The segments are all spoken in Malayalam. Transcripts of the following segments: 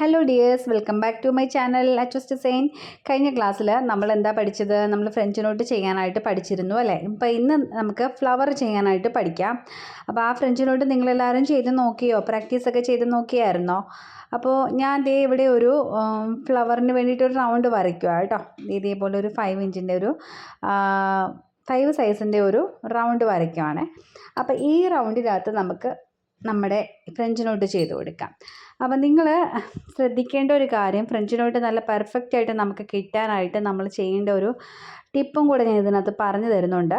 Hello dears welcome back to my channel അച്ചസ് സെയിൻ കഴിഞ്ഞ ക്ലാസ്സിൽ നമ്മൾ എന്താ പഠിച്ചത്? നമ്മൾ ഫ്രഞ്ച് നോട്ട് ചെയ്യാനായിട്ട് പഠിച്ചിരുന്നു അല്ലേ? ഇപ്പോൾ ഇന്ന് നമുക്ക് ഫ്ലവർ ചെയ്യാനായിട്ട് പഠിക്കാം. അപ്പോൾ ആ ഫ്രഞ്ച് നോട്ട് നിങ്ങളെല്ലാവരും ചെയ്ത് നോക്കിയോ? പ്രാക്ടീസ് ഒക്കെ ചെയ്ത് നോക്കിയായിരുന്നോ? അപ്പോൾ ഞാൻ ദേ ഇവിടെ ഒരു ഫ്ലവറിന് വേണ്ടിയിട്ട് ഒരു റൗണ്ട് വരയ്ക്കുക കേട്ടോ. ഇതേപോലെ ഒരു ഫൈവ് ഇഞ്ചിന്റെ ഒരു ഫൈവ് സൈസിന്റെ ഒരു റൗണ്ട് വരയ്ക്കുവാണേ. അപ്പോൾ ഈ റൗണ്ടിനകത്ത് നമുക്ക് നമ്മുടെ ഫ്രഞ്ച് നോട്ട് ചെയ്ത് കൊടുക്കാം. അപ്പം നിങ്ങൾ ശ്രദ്ധിക്കേണ്ട ഒരു കാര്യം ഫ്രണ്ട്സിനോട്ട് നല്ല പെർഫെക്റ്റ് ആയിട്ട് നമുക്ക് കിട്ടാനായിട്ട് നമ്മൾ ചെയ്യേണ്ട ഒരു ടിപ്പും കൂടെ ഞാൻ ഇതിനകത്ത് പറഞ്ഞു തരുന്നുണ്ട്.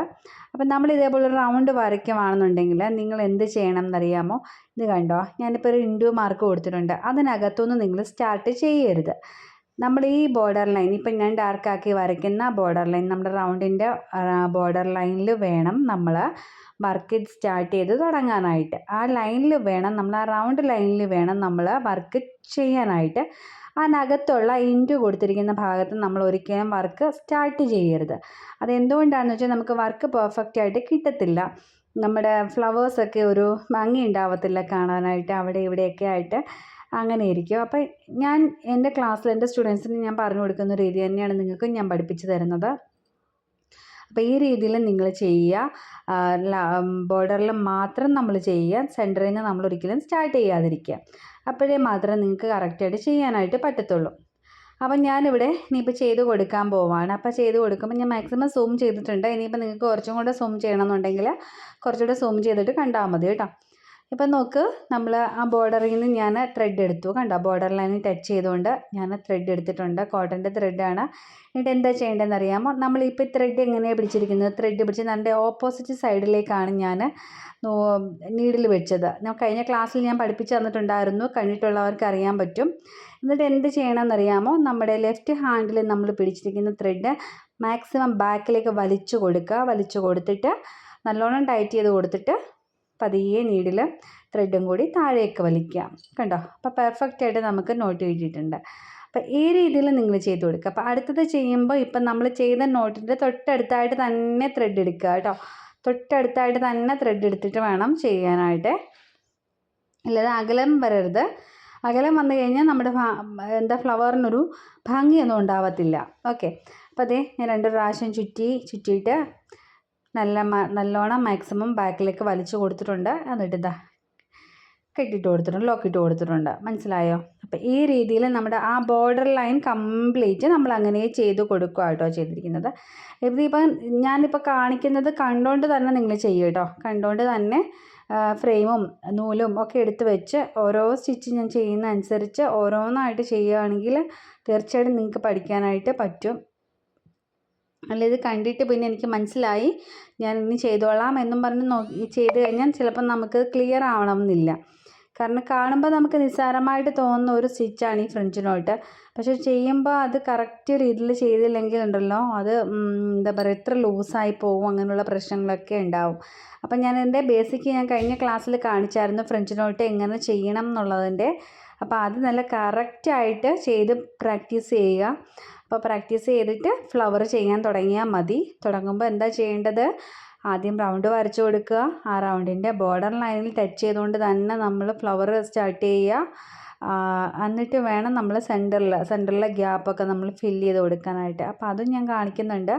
അപ്പം നമ്മൾ ഇതേപോലെ ഒരു റൗണ്ട് വരയ്ക്കുവാണെന്നുണ്ടെങ്കിൽ നിങ്ങൾ എന്ത് ചെയ്യണം എന്നറിയാമോ? ഇത് കണ്ടോ? ഞാനിപ്പോൾ ഒരു ഇൻഡു മാർക്ക് കൊടുത്തിട്ടുണ്ട്. അതിനകത്തൊന്നും നിങ്ങൾ സ്റ്റാർട്ട് ചെയ്യരുത്. നമ്മൾ ഈ ബോർഡർ ലൈൻ ഇപ്പം ഞാൻ ഡാർക്കാക്കി വരയ്ക്കുന്ന ബോർഡർ ലൈൻ നമ്മുടെ റൗണ്ടിന്റെ ബോർഡർ ലൈനിൽ വേണം നമ്മൾ വർക്ക് സ്റ്റാർട്ട് ചെയ്ത് തുടങ്ങാനായിട്ട്. ആ ലൈനിൽ വേണം നമ്മൾ ആ റൗണ്ട് ലൈനിൽ വേണം നമ്മൾ വർക്ക് ചെയ്യാനായിട്ട്. അതിനകത്തുള്ള ഇന്റു കൊടുത്തിരിക്കുന്ന ഭാഗത്ത് നമ്മൾ ഒരിക്കലും വർക്ക് സ്റ്റാർട്ട് ചെയ്യരുത്. അതെന്തുകൊണ്ടാണെന്ന് വെച്ചാൽ നമുക്ക് വർക്ക് പെർഫെക്റ്റ് ആയിട്ട് കിട്ടത്തില്ല. നമ്മുടെ ഫ്ലവേഴ്സൊക്കെ ഒരു ഭംഗി ഉണ്ടാവത്തില്ല കാണാനായിട്ട് അവിടെ ഇവിടെയൊക്കെ ആയിട്ട്. അങ്ങനെ ഇരിക്കും. അപ്പം ഞാൻ എന്റെ ക്ലാസ്സിൽ എന്റെ സ്റ്റുഡൻസിന് ഞാൻ പറഞ്ഞു കൊടുക്കുന്ന രീതി തന്നെയാണ് നിങ്ങൾക്കും ഞാൻ പഠിപ്പിച്ചു തരുന്നത്. അപ്പോൾ ഈ രീതിയിൽ നിങ്ങൾ ചെയ്യുക. ബോർഡറിൽ മാത്രം നമ്മൾ ചെയ്യുക. സെന്ററിൽ നമ്മൾ ഒരിക്കലും സ്റ്റാർട്ട് ചെയ്യാതിരിക്കുക. അപ്പോഴേ മാത്രമേ നിങ്ങൾക്ക് കറക്റ്റായിട്ട് ചെയ്യാനായിട്ട് പറ്റത്തുള്ളൂ. അപ്പം ഞാനിവിടെ ഇനിയിപ്പോൾ ചെയ്ത് കൊടുക്കാൻ പോവാണ്. അപ്പോൾ ചെയ്ത് കൊടുക്കുമ്പോൾ ഞാൻ മാക്സിമം സൂം ചെയ്തിട്ടുണ്ട്. ഇനിയിപ്പോൾ നിങ്ങൾക്ക് കുറച്ചും കൂടെ സൂം ചെയ്യണമെന്നുണ്ടെങ്കിൽ കുറച്ചുകൂടെ സൂം ചെയ്തിട്ട് കണ്ടാൽ മതി കേട്ടോ. ഇപ്പം നോക്ക് നമ്മൾ ആ ബോർഡറിൽ നിന്ന് ഞാൻ ത്രെഡ് എടുത്തു. കണ്ടോ? ബോർഡർ ലൈനിൽ ടച്ച് ചെയ്തുകൊണ്ട് ഞാൻ ത്രെഡ് എടുത്തിട്ടുണ്ട്. കോട്ടന്റെ ത്രെഡാണ് എന്നിട്ട് എന്താ ചെയ്യേണ്ടതെന്ന് അറിയാമോ? നമ്മളിപ്പോൾ ത്രെഡ് എങ്ങനെയാണ് പിടിച്ചിരിക്കുന്നത്? ത്രെഡ് പിടിച്ച് എന്റെ ഓപ്പോസിറ്റ് സൈഡിലേക്കാണ് ഞാൻ നീഡിൽ വെച്ചത്. ഞാൻ കഴിഞ്ഞ ക്ലാസ്സിൽ ഞാൻ പഠിപ്പിച്ച് തന്നിട്ടുണ്ടായിരുന്നു. കണ്ടിട്ടുള്ളവർക്ക് അറിയാൻ പറ്റും. എന്നിട്ട് എന്ത് ചെയ്യണമെന്ന് അറിയാമോ? നമ്മുടെ ലെഫ്റ്റ് ഹാൻഡിൽ നമ്മൾ പിടിച്ചിരിക്കുന്ന ത്രെഡ് മാക്സിമം ബാക്കിലേക്ക് വലിച്ചു കൊടുക്കുക. വലിച്ചു കൊടുത്തിട്ട് നല്ലോണം ടൈറ്റ് ചെയ്ത് കൊടുത്തിട്ട് പതിയെ നീഡിൽ ത്രെഡും കൂടി താഴേക്ക് വലിക്കുക. കണ്ടോ? അപ്പോൾ പെർഫെക്റ്റ് ആയിട്ട് നമുക്ക് നോട്ട് കിട്ടിയിട്ടുണ്ട്. അപ്പോൾ ഈ രീതിയിൽ നിങ്ങൾ ചെയ്ത് കൊടുക്കുക. അപ്പോൾ അടുത്തത് ചെയ്യുമ്പോൾ ഇപ്പം നമ്മൾ ചെയ്ത നോട്ടിന്റെ തൊട്ടടുത്തായിട്ട് തന്നെ ത്രെഡ് എടുക്കുക കേട്ടോ. തൊട്ടടുത്തായിട്ട് തന്നെ ത്രെഡ് എടുത്തിട്ട് വേണം ചെയ്യാനായിട്ട്. അല്ലാതെ അകലം വരരുത്. അകലം വന്നു കഴിഞ്ഞാൽ നമ്മുടെ എന്താ ഫ്ലവറിനൊരു ഭംഗിയൊന്നും ഉണ്ടാവത്തില്ല. ഓക്കെ അപ്പോൾ അതേ ഞാൻ രണ്ട് പ്രാവശ്യം ചുറ്റി ചുറ്റിയിട്ട് നല്ല നല്ലോണം മാക്സിമം ബാക്കിലേക്ക് വലിച്ചു കൊടുത്തിട്ടുണ്ട്. എന്നിട്ട് ഇതാ കെട്ടിട്ട് കൊടുത്തിട്ടുണ്ട് ലോക്കിട്ട് കൊടുത്തിട്ടുണ്ട്. മനസ്സിലായോ? അപ്പോൾ ഈ രീതിയിൽ നമ്മുടെ ആ ബോർഡർ ലൈൻ കംപ്ലീറ്റ് നമ്മൾ അങ്ങനെ ചെയ്ത് കൊടുക്കുക കേട്ടോ ചെയ്തിരിക്കുന്നത്. ഇതിപ്പം ഞാനിപ്പോൾ കാണിക്കുന്നത് കണ്ടുകൊണ്ട് തന്നെ നിങ്ങൾ ചെയ്യും കേട്ടോ. കണ്ടുകൊണ്ട് തന്നെ ഫ്രെയിമും നൂലും ഒക്കെ എടുത്ത് വെച്ച് ഓരോ സ്റ്റിച്ച് ഞാൻ ചെയ്യുന്ന അനുസരിച്ച് ഓരോന്നായിട്ട് ചെയ്യുകയാണെങ്കിൽ തീർച്ചയായിട്ടും നിങ്ങൾക്ക് പഠിക്കാനായിട്ട് പറ്റും. അല്ല ഇത് കണ്ടിട്ട് പിന്നെ എനിക്ക് മനസ്സിലായി. ഞാൻ ഇനി ചെയ്തോളാം എന്നും പറഞ്ഞ് നോ ചെയ്ത് കഴിഞ്ഞാൽ ചിലപ്പോൾ നമുക്ക് ക്ലിയർ ആവണമെന്നില്ല. കാരണം കാണുമ്പോൾ നമുക്ക് നിസ്സാരമായിട്ട് തോന്നുന്ന ഒരു സ്റ്റിച്ചാണ് ഈ ഫ്രഞ്ച് നോട്ട് പക്ഷേ ചെയ്യുമ്പോൾ അത് കറക്റ്റ് രീതിയിൽ ചെയ്തില്ലെങ്കിൽ ഉണ്ടല്ലോ അത് എന്താ പറയുക എത്ര ലൂസായി പോകും അങ്ങനെയുള്ള പ്രശ്നങ്ങളൊക്കെ ഉണ്ടാവും. അപ്പം ഞാൻ എന്റെ ബേസിക് ഞാൻ കഴിഞ്ഞ ക്ലാസ്സിൽ കാണിച്ചായിരുന്നു ഫ്രഞ്ച് നോട്ട് എങ്ങനെ ചെയ്യണം എന്നുള്ളതിന്റെ. അപ്പോൾ അത് നല്ല കറക്റ്റായിട്ട് ചെയ്ത് പ്രാക്ടീസ് ചെയ്യുക. അപ്പോൾ പ്രാക്ടീസ് ചെയ്തിട്ട് ഫ്ലവർ ചെയ്യാൻ തുടങ്ങിയാൽ മതി. തുടങ്ങുമ്പോൾ എന്താ ചെയ്യേണ്ടത്? ആദ്യം റൗണ്ട് വരച്ചു കൊടുക്കുക. ആ റൗണ്ടിന്റെ ബോർഡർ ലൈനിൽ ടച്ച് ചെയ്തുകൊണ്ട് തന്നെ നമ്മൾ ഫ്ലവർ സ്റ്റാർട്ട് ചെയ്യുക. എന്നിട്ട് വേണം നമ്മൾ സെന്ററിൽ സെന്ററിലെ ഗ്യാപ്പൊക്കെ നമ്മൾ ഫില്ല് ചെയ്ത് കൊടുക്കാനായിട്ട്. അപ്പോൾ അതും ഞാൻ കാണിക്കുന്നുണ്ട്.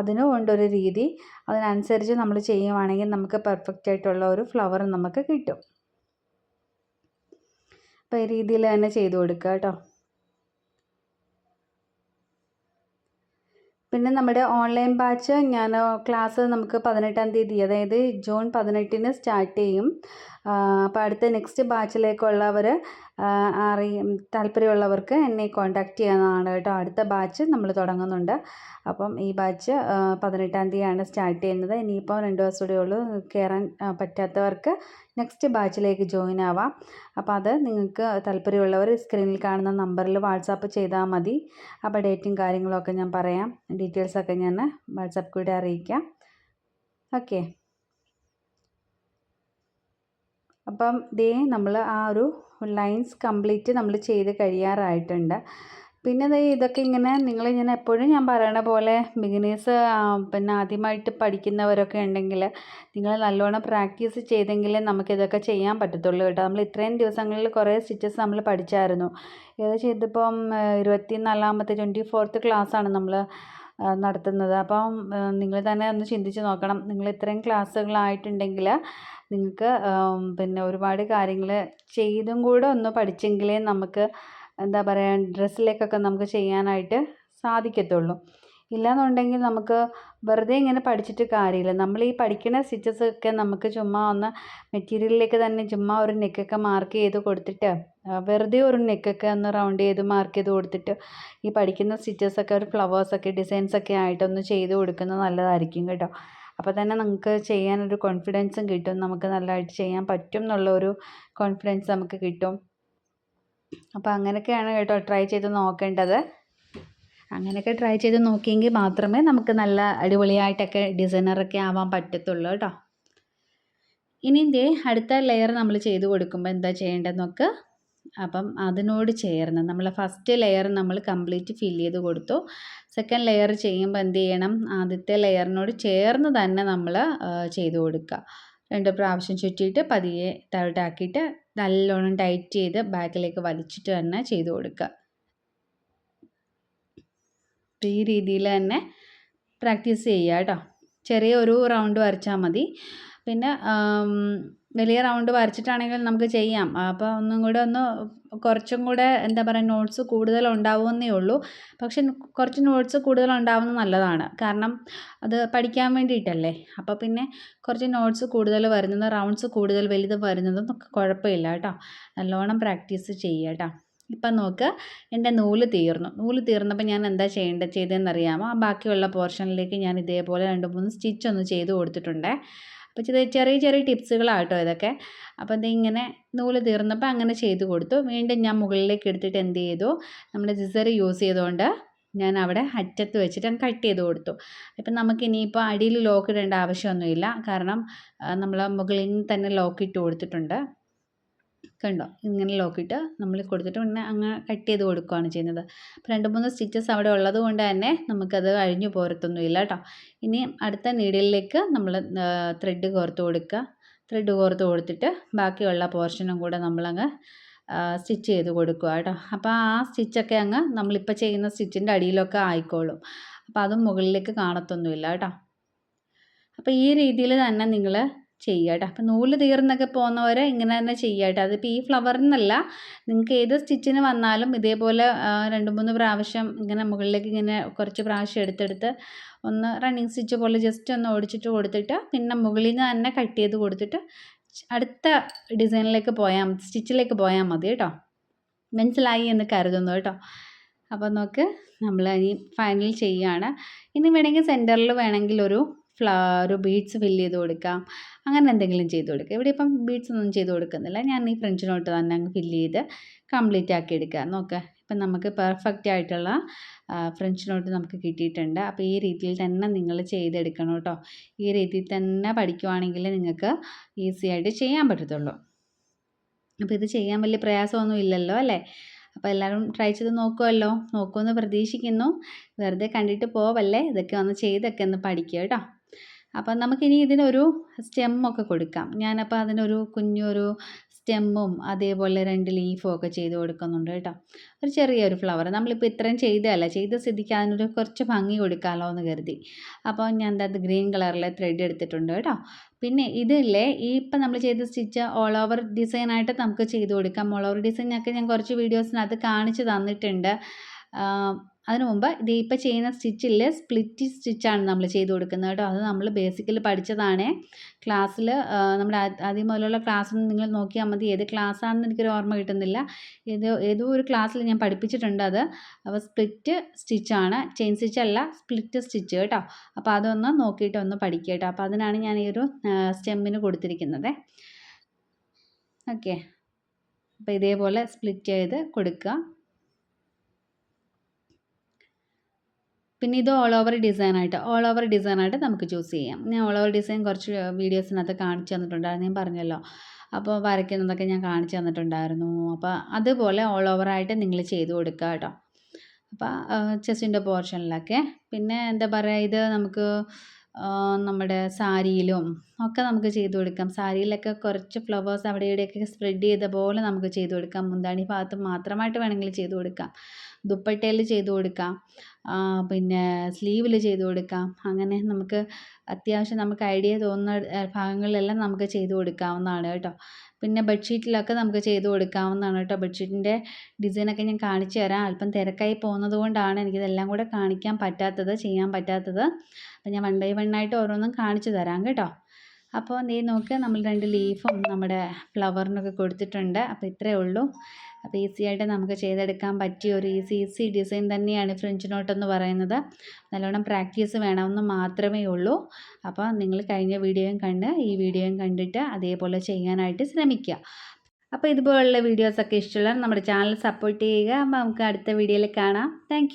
അതിനും ഉണ്ടൊരു രീതി. അതിനനുസരിച്ച് നമ്മൾ ചെയ്യുവാണെങ്കിൽ നമുക്ക് പെർഫെക്റ്റ് ആയിട്ടുള്ള ഒരു ഫ്ലവർ നമുക്ക് കിട്ടും. അപ്പോൾ ഈ രീതിയിൽ തന്നെ ചെയ്ത് കൊടുക്കുക കേട്ടോ. പിന്നെ നമ്മുടെ ഓൺലൈൻ ബാച്ച് ഞാൻ ക്ലാസ് നമുക്ക് പതിനെട്ടാം തീയതി അതായത് ജൂൺ പതിനെട്ടിന് സ്റ്റാർട്ട് ചെയ്യും. അപ്പോൾ അടുത്ത നെക്സ്റ്റ് ബാച്ചിലേക്കുള്ളവർ അറി താല്പര്യമുള്ളവർക്ക് എന്നെ കോൺടാക്റ്റ് ചെയ്യാവുന്നതാണ് കേട്ടോ. അടുത്ത ബാച്ച് നമ്മൾ തുടങ്ങുന്നുണ്ട്. അപ്പം ഈ ബാച്ച് പതിനെട്ടാം തീയതിയാണ് സ്റ്റാർട്ട് ചെയ്യുന്നത്. ഇനിയിപ്പോൾ രണ്ട് ദിവസം കൂടെ ഉള്ളൂ. കയറാൻ പറ്റാത്തവർക്ക് നെക്സ്റ്റ് ബാച്ചിലേക്ക് ജോയിൻ ആവാം. അപ്പോൾ അത് നിങ്ങൾക്ക് താല്പര്യമുള്ളവർ സ്ക്രീനിൽ കാണുന്ന നമ്പറിൽ വാട്സാപ്പ് ചെയ്താൽ മതി. അപ്പോൾ ഡേറ്റും കാര്യങ്ങളൊക്കെ ഞാൻ പറയാം. ഡീറ്റെയിൽസൊക്കെ ഞാൻ വാട്സാപ്പ് കൂടെ അറിയിക്കാം. ഓക്കെ അപ്പം ദേ നമ്മൾ ആ ഒരു ലൈൻസ് കംപ്ലീറ്റ് നമ്മൾ ചെയ്ത് കഴിയാറായിട്ടുണ്ട്. പിന്നെ ദേ ഇതൊക്കെ ഇങ്ങനെ നിങ്ങൾ ഞാൻ എപ്പോഴും ഞാൻ പറയണ പോലെ ബിഗിനേഴ്സ് പിന്നെ ആദ്യമായിട്ട് പഠിക്കുന്നവരൊക്കെ ഉണ്ടെങ്കിൽ നിങ്ങൾ നല്ലോണം പ്രാക്ടീസ് ചെയ്തെങ്കിലേ നമുക്കിതൊക്കെ ചെയ്യാൻ പറ്റത്തുള്ളൂ കേട്ടോ. നമ്മൾ ഇത്രയും ദിവസങ്ങളിൽ കുറേ സ്റ്റിച്ചസ് നമ്മൾ പഠിച്ചായിരുന്നു. ഏകദേശം ഇതിപ്പം ഇരുപത്തി നാലാമത്തെ ട്വന്റി ഫോർത്ത് ക്ലാസ്സാണ് നമ്മൾ നടത്തുന്നത്. അപ്പം നിങ്ങൾ തന്നെ ഒന്ന് ചിന്തിച്ച് നോക്കണം. നിങ്ങൾ ഇത്രയും ക്ലാസ്സുകളായിട്ടുണ്ടെങ്കിൽ നിങ്ങൾക്ക് പിന്നെ ഒരുപാട് കാര്യങ്ങൾ ചെയ്തും കൂടെ ഒന്ന് പഠിച്ചെങ്കിലേ നമുക്ക് എന്താ പറയുക ഡ്രസ്സിലേക്കൊക്കെ നമുക്ക് ചെയ്യാനായിട്ട് സാധിക്കത്തുള്ളൂ. ഇല്ലാന്നുണ്ടെങ്കിൽ നമുക്ക് വെറുതെ ഇങ്ങനെ പഠിച്ചിട്ട് കാര്യമില്ല. നമ്മൾ ഈ പഠിക്കുന്ന സ്റ്റിച്ചസ് ഒക്കെ നമുക്ക് ചുമ്മാ ഒന്ന് മെറ്റീരിയലിലേക്ക് തന്നെ ചുമ്മാ ഒരു നെക്കൊക്കെ മാർക്ക് ചെയ്ത് കൊടുത്തിട്ട് വെറുതെ ഒരു നെക്കൊക്കെ ഒന്ന് റൗണ്ട് ചെയ്ത് മാർക്ക് ചെയ്ത് കൊടുത്തിട്ട് ഈ പഠിക്കുന്ന സ്റ്റിച്ചസൊക്കെ ഒരു ഫ്ലവേഴ്സൊക്കെ ഡിസൈൻസൊക്കെ ആയിട്ടൊന്ന് ചെയ്ത് കൊടുക്കുന്നത് നല്ലതായിരിക്കും കേട്ടോ. അപ്പോൾ തന്നെ നമുക്ക് ചെയ്യാനൊരു കോൺഫിഡൻസും കിട്ടും. നമുക്ക് നല്ലതായിട്ട് ചെയ്യാൻ പറ്റും എന്നുള്ള ഒരു കോൺഫിഡൻസ് നമുക്ക് കിട്ടും. അപ്പോൾ അങ്ങനെയൊക്കെയാണ് കേട്ടോ ട്രൈ ചെയ്ത് നോക്കേണ്ടത്. അങ്ങനെയൊക്കെ ട്രൈ ചെയ്ത് നോക്കിയെങ്കിൽ മാത്രമേ നമുക്ക് നല്ല അടിപൊളിയായിട്ടൊക്കെ ഡിസൈനറൊക്കെ ആവാൻ പറ്റത്തുള്ളൂ കേട്ടോ. ഇനി ഇതേ അടുത്ത ലെയർ നമ്മൾ ചെയ്ത് കൊടുക്കുമ്പോൾ എന്താ ചെയ്യേണ്ടതെന്നൊക്കെ അപ്പം അതിനോട് ചേർന്ന് നമ്മൾ ഫസ്റ്റ് ലെയർ നമ്മൾ കംപ്ലീറ്റ് ഫില്ല് ചെയ്ത് കൊടുത്തു. സെക്കൻഡ് ലെയർ ചെയ്യുമ്പോൾ എന്ത് ചെയ്യണം? ആദ്യത്തെ ലെയറിനോട് ചേർന്ന് തന്നെ നമ്മൾ ചെയ്ത് കൊടുക്കുക രണ്ട് പ്രാവശ്യം ചുറ്റിയിട്ട് പതിയെ തവിട്ടാക്കിയിട്ട് നല്ലോണം ടൈറ്റ് ചെയ്ത് ബാക്കിലേക്ക് വലിച്ചിട്ട് തന്നെ ചെയ്ത് കൊടുക്കുക ഈ രീതിയിൽ തന്നെ പ്രാക്ടീസ് ചെയ്യുക കേട്ടോ. ചെറിയ ഒരു റൗണ്ട് വരച്ചാൽ മതി. പിന്നെ വലിയ റൗണ്ട് വരച്ചിട്ടാണെങ്കിൽ നമുക്ക് ചെയ്യാം. അപ്പോൾ ഒന്നും കൂടെ ഒന്ന് കുറച്ചും കൂടെ എന്താ പറയുക നോട്ട്സ് കൂടുതൽ ഉണ്ടാവുമെന്നേ ഉള്ളൂ. പക്ഷെ കുറച്ച് നോട്ട്സ് കൂടുതൽ ഉണ്ടാവുന്നത് നല്ലതാണ്. കാരണം അത് പഠിക്കാൻ വേണ്ടിയിട്ടല്ലേ? അപ്പോൾ പിന്നെ കുറച്ച് നോട്ട്സ് കൂടുതൽ വരുന്നത് റൗണ്ട്സ് കൂടുതൽ വലുത് വരുന്നതും കുഴപ്പമില്ല കേട്ടോ. നല്ലോണം പ്രാക്ടീസ് ചെയ്യുക കേട്ടോ. ഇപ്പം നോക്ക് എന്റെ നൂൽ തീർന്നു. നൂൽ തീർന്നപ്പോൾ ഞാൻ എന്താ ചെയ്യേണ്ടത് ചെയ്തതെന്ന് അറിയാമോ ആ ബാക്കിയുള്ള പോർഷനിലേക്ക് ഞാൻ ഇതേപോലെ രണ്ട് മൂന്ന് സ്റ്റിച്ച് ഒന്ന് ചെയ്ത് കൊടുത്തിട്ടുണ്ട്. അപ്പോൾ ചെറിയ ചെറിയ ചെറിയ ടിപ്സുകളാട്ടോ ഇതൊക്കെ. അപ്പോൾ ഇതിങ്ങനെ നൂൽ തീർന്നപ്പോൾ അങ്ങനെ ചെയ്ത് കൊടുത്തു. വീണ്ടും ഞാൻ മുകളിലേക്ക് എടുത്തിട്ട് എന്ത് ചെയ്തു? നമ്മൾ സിസർ യൂസ് ചെയ്തുകൊണ്ട് ഞാൻ അവിടെ അറ്റത്ത് വെച്ചിട്ട് കട്ട് ചെയ്ത് കൊടുത്തു. ഇപ്പം നമുക്ക് ഇനിയിപ്പോൾ അടിയിൽ ലോക്ക് ഇടേണ്ട ആവശ്യമൊന്നുമില്ല. കാരണം നമ്മൾ മുകളിൽ തന്നെ ലോക്ക് ഇട്ട് കൊടുത്തിട്ടുണ്ട്. കണ്ടോ? ഇങ്ങനെ ലോക്കിട്ട് നമ്മൾ കൊടുത്തിട്ട് പിന്നെ അങ്ങ് കട്ട് ചെയ്ത് കൊടുക്കുകയാണ് ചെയ്യുന്നത്. അപ്പോൾ രണ്ട് മൂന്ന് സ്റ്റിച്ചസ് അവിടെ ഉള്ളത് കൊണ്ട് തന്നെ നമുക്കത് അഴിഞ്ഞു പോരത്തൊന്നുമില്ല കേട്ടോ. ഇനി അടുത്ത നീഡിലേക്ക് നമ്മൾ ത്രെഡ് കോർത്ത് കൊടുക്കുക. ത്രെഡ് കോർത്ത് കൊടുത്തിട്ട് ബാക്കിയുള്ള പോർഷനും കൂടെ നമ്മളങ്ങ് സ്റ്റിച്ച് ചെയ്ത് കൊടുക്കുക കേട്ടോ. അപ്പോൾ ആ സ്റ്റിച്ചൊക്കെ അങ്ങ് നമ്മളിപ്പോൾ ചെയ്യുന്ന സ്റ്റിച്ചിന്റെ അടിയിലൊക്കെ ആയിക്കോളും. അപ്പോൾ അതും മുകളിലേക്ക് കാണത്തൊന്നുമില്ല കേട്ടോ. അപ്പോൾ ഈ രീതിയിൽ തന്നെ നിങ്ങൾ ചെയ്യുക കേട്ടോ അപ്പോൾ നൂൽ തീർന്നൊക്കെ പോകുന്നവർ ഇങ്ങനെ തന്നെ ചെയ്യുക കേട്ടോ അതിപ്പോൾ ഈ ഫ്ലവറിനല്ല നിങ്ങൾക്ക് ഏത് സ്റ്റിച്ചിന് വന്നാലും ഇതേപോലെ രണ്ട് മൂന്ന് പ്രാവശ്യം ഇങ്ങനെ മുകളിലേക്ക് ഇങ്ങനെ കുറച്ച് പ്രാവശ്യം എടുത്തെടുത്ത് ഒന്ന് റണ്ണിങ് സ്റ്റിച്ച് പോലെ ജസ്റ്റ് ഒന്ന് ഓടിച്ചിട്ട് കൊടുത്തിട്ട് പിന്നെ മുകളിൽ നിന്ന് തന്നെ കട്ട് ചെയ്ത് കൊടുത്തിട്ട് അടുത്ത ഡിസൈനിലേക്ക് പോയാൽ സ്റ്റിച്ചിലേക്ക് പോയാൽ മതി കേട്ടോ. മനസ്സിലായി എന്ന് കരുതുന്നു കേട്ടോ. അപ്പോൾ നോക്ക് നമ്മൾ ഇനി ഫൈനൽ ചെയ്യുകയാണ് ഇനി വേണമെങ്കിൽ സെന്ററിൽ വേണമെങ്കിൽ ഒരു ഫ്ലാ ഒരു ബീഡ്സ് ഫില്ല് ചെയ്ത് കൊടുക്കാം. അങ്ങനെ എന്തെങ്കിലും ചെയ്ത് കൊടുക്കുക ഇവിടെ ഇപ്പം ബീഡ്സ് ഒന്നും ചെയ്ത് കൊടുക്കുന്നില്ല. ഞാൻ ഈ ഫ്രഞ്ച് നോട്ട് തന്നെ അങ്ങ് ഫില്ല് ചെയ്ത് കംപ്ലീറ്റ് ആക്കി എടുക്കാം. നോക്കുക ഇപ്പം നമുക്ക് പെർഫെക്റ്റ് ആയിട്ടുള്ള ഫ്രഞ്ച് നോട്ട് നമുക്ക് കിട്ടിയിട്ടുണ്ട്. അപ്പോൾ ഈ രീതിയിൽ തന്നെ നിങ്ങൾ ചെയ്തെടുക്കണം കേട്ടോ. ഈ രീതിയിൽ തന്നെ പഠിക്കുവാണെങ്കിൽ നിങ്ങൾക്ക് ഈസി ആയിട്ട് ചെയ്യാൻ പറ്റത്തുള്ളൂ. അപ്പോൾ ഇത് ചെയ്യാൻ വലിയ പ്രയാസമൊന്നും ഇല്ലല്ലോ അല്ലേ? അപ്പോൾ എല്ലാവരും ട്രൈ ചെയ്ത് നോക്കുമല്ലോ നോക്കുമെന്ന് പ്രതീക്ഷിക്കുന്നു. വെറുതെ കണ്ടിട്ട് പോവല്ലേ? ഇതൊക്കെ ഒന്ന് ചെയ്തൊക്കെ ഒന്ന് പഠിക്കുക കേട്ടോ. അപ്പം നമുക്കിനി ഇതിനൊരു സ്റ്റെമ്മൊക്കെ കൊടുക്കാം. ഞാനപ്പോൾ അതിനൊരു കുഞ്ഞൊരു സ്റ്റെമ്മും അതേപോലെ രണ്ട് ലീഫും ഒക്കെ ചെയ്ത് കൊടുക്കുന്നുണ്ട് കേട്ടോ. ഒരു ചെറിയൊരു ഫ്ലവർ നമ്മളിപ്പോൾ ഇത്രയും ചെയ്തതല്ല. ചെയ്ത സ്ഥിതിക്ക് അതിനൊരു കുറച്ച് ഭംഗി കൊടുക്കാമല്ലോ എന്ന് കരുതി. അപ്പോൾ ഞാൻ എന്താ ഗ്രീൻ കളറിലെ ത്രെഡ് എടുത്തിട്ടുണ്ട് കേട്ടോ. പിന്നെ ഇതില്ലേ ഈ ഇപ്പം നമ്മൾ ചെയ്ത സ്റ്റിച്ച് ഓൾ ഓവർ ഡിസൈനായിട്ട് നമുക്ക് ചെയ്ത് കൊടുക്കാം. ഓൾ ഓവർ ഡിസൈനൊക്കെ ഞാൻ കുറച്ച് വീഡിയോസിനകത്ത് കാണിച്ച് തന്നിട്ടുണ്ട്. അതിന് മുമ്പ് ഇത് ഇപ്പോൾ ചെയ്യുന്ന സ്റ്റിച്ചിൽ സ്പ്ലിറ്റ് സ്റ്റിച്ചാണ് നമ്മൾ ചെയ്ത് കൊടുക്കുന്നത് കേട്ടോ. അത് നമ്മൾ ബേസിക്കലി പഠിച്ചതാണ്. ക്ലാസ്സിൽ നമ്മുടെ ആദ്യം മുതലുള്ള ക്ലാസ് നിങ്ങൾ നോക്കിയാൽ മതി. ഏത് ക്ലാസ്സാണെന്ന് എനിക്കൊരു ഓർമ്മ കിട്ടുന്നില്ല. ഏത് ഏതോ ഒരു ക്ലാസ്സിൽ ഞാൻ പഠിപ്പിച്ചിട്ടുണ്ട് അത്. അപ്പോൾ സ്പ്ലിറ്റ് സ്റ്റിച്ചാണ്. ചെയിൻ സ്റ്റിച്ച് അല്ല സ്പ്ലിറ്റ് സ്റ്റിച്ച് കേട്ടോ. അപ്പോൾ അതൊന്ന് നോക്കിയിട്ട് ഒന്ന് പഠിക്കുക കേട്ടോ. അപ്പോൾ അതിനാണ് ഞാൻ ഈ ഒരു സ്റ്റെമ്മിന് കൊടുത്തിരിക്കുന്നത്. ഓക്കെ. അപ്പോൾ ഇതേപോലെ സ്പ്ലിറ്റ് ചെയ്ത് കൊടുക്കുക. പിന്നെ ഇത് ഓൾ ഓവർ ഡിസൈൻ ആയിട്ട് ഓൾ ഓവർ ഡിസൈൻ ആയിട്ട് നമുക്ക് ചൂസ് ചെയ്യാം. ഞാൻ ഓൾ ഓവർ ഡിസൈൻ കുറച്ച് വീഡിയോസിനകത്ത് കാണിച്ചു തന്നിട്ടുണ്ടായിരുന്നു ഞാൻ പറഞ്ഞല്ലോ. അപ്പോൾ വരയ്ക്കുന്നതൊക്കെ ഞാൻ കാണിച്ചു തന്നിട്ടുണ്ടായിരുന്നു. അപ്പോൾ അതുപോലെ ഓൾ ഓവർ ആയിട്ട് നിങ്ങൾ ചെയ്ത് കൊടുക്കുക കേട്ടോ. അപ്പോൾ ചെസ്റ്റിന്റെ പോർഷനിലൊക്കെ പിന്നെ എന്താ പറയുക ഇത് നമുക്ക് നമ്മുടെ സാരിയിലും ഒക്കെ നമുക്ക് ചെയ്തു കൊടുക്കാം. സാരിയിലൊക്കെ കുറച്ച് ഫ്ലവേഴ്സ് അവിടെ ഇവിടെയൊക്കെ സ്പ്രെഡ് ചെയ്ത പോലെ നമുക്ക് ചെയ്തു കൊടുക്കാം. മുന്താണി ഭാഗത്ത് മാത്രമായിട്ട് വേണമെങ്കിൽ ചെയ്തു കൊടുക്കാം. ദുപ്പട്ടയിൽ ചെയ്ത് കൊടുക്കാം. പിന്നെ സ്ലീവിൽ ചെയ്ത് കൊടുക്കാം. അങ്ങനെ നമുക്ക് അത്യാവശ്യം നമുക്ക് ഐഡിയ തോന്നുന്ന ഭാഗങ്ങളിലെല്ലാം നമുക്ക് ചെയ്ത് കൊടുക്കാവുന്നതാണ് കേട്ടോ. പിന്നെ ബെഡ്ഷീറ്റിലൊക്കെ നമുക്ക് ചെയ്ത് കൊടുക്കാവുന്നതാണ് കേട്ടോ. ബെഡ്ഷീറ്റിന്റെ ഡിസൈനൊക്കെ ഞാൻ കാണിച്ചു തരാം. അല്പം തിരക്കായി പോകുന്നത് കൊണ്ടാണ് എനിക്കിതെല്ലാം കൂടെ കാണിക്കാൻ പറ്റാത്തത് ചെയ്യാൻ പറ്റാത്തത്. അപ്പം ഞാൻ വൺ ബൈ വൺ ആയിട്ട് ഓരോന്നും കാണിച്ചു തരാം കേട്ടോ. അപ്പോൾ നീ നോക്ക് നമ്മൾ രണ്ട് ലീഫും നമ്മുടെ ഫ്ലവറിനൊക്കെ കൊടുത്തിട്ടുണ്ട്. അപ്പോൾ ഇത്രയേ ഉള്ളൂ. അപ്പോൾ ഈസി ആയിട്ട് നമുക്ക് ചെയ്തെടുക്കാൻ പറ്റിയ ഒരു ഈസി ഈസി ഡിസൈൻ തന്നെയാണ് ഫ്രഞ്ച് നോട്ട് എന്ന് പറയുന്നത്. നല്ലോണം പ്രാക്ടീസ് വേണമെന്ന് മാത്രമേ ഉള്ളൂ. അപ്പോൾ നിങ്ങൾ കഴിഞ്ഞ വീഡിയോയും കണ്ട് ഈ വീഡിയോയും കണ്ടിട്ട് അതേപോലെ ചെയ്യാനായിട്ട് ശ്രമിക്കുക. അപ്പോൾ ഇതുപോലുള്ള വീഡിയോസൊക്കെ ഇഷ്ടമുള്ള നമ്മുടെ ചാനൽ സപ്പോർട്ട് ചെയ്യുക. നമുക്ക് അടുത്ത വീഡിയോയിൽ കാണാം. താങ്ക്